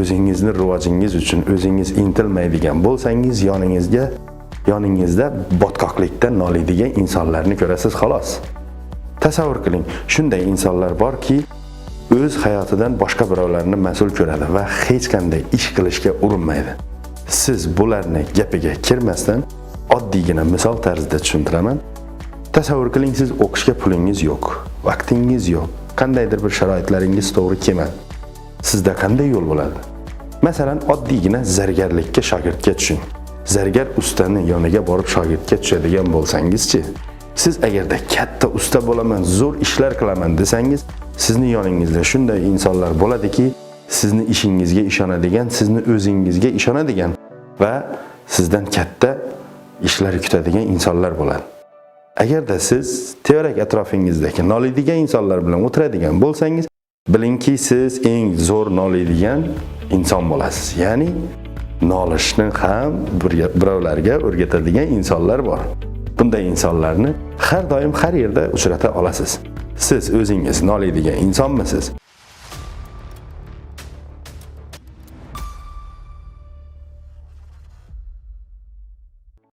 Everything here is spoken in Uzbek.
o'zingizni rivojingiz uchun o'zingiz intilmaydigan bo'lsangiz yoningizga yoningizda botqoqlikda noliydigan insonlarni ko'rasiz xolos. Tasavvur qiling shunday insonlar borki o'z hayotidan boshqa birovlarni mas'ul ko'radi va hech qanday ish qilishga urinmaydi. Siz bularni gapiga kirmasdan oddiygina misol tarzida tushuntiraman. Tasavvur qiling siz o'qishga pulingiz yo'q vaqtingiz yo'q qandaydir bir sharoitlaringiz to'g'ri kelmadi. Sizda qanday yo'l bo'ladi masalan oddiygina zargarlikka shogirdga tushing zargar ustani yoniga borib shogirdga tushadigan bo'lsangizchi siz agarda katta usta bo'laman zo'r ishlar qilaman desangiz sizni yoningizda shunday insonlar bo'ladiki sizni ishingizga ishonadigan sizni o'zingizga ishonadigan va sizdan katta ishlar kutadigan insonlar bo'ladi. Agarda siz tevarak atrofingizdagi noliydigan insonlar bilan o'tiradigan bo'lsangiz bilingki siz eng zo'r noliydigan inson bo'lasiz. Ya'ni nolishni ham birovlarga o'rgatadigan insonlar bor. Bunday insonlarni har doim har yerda uchrata olasiz. Siz o'zingiz noliydigan insonmisiz?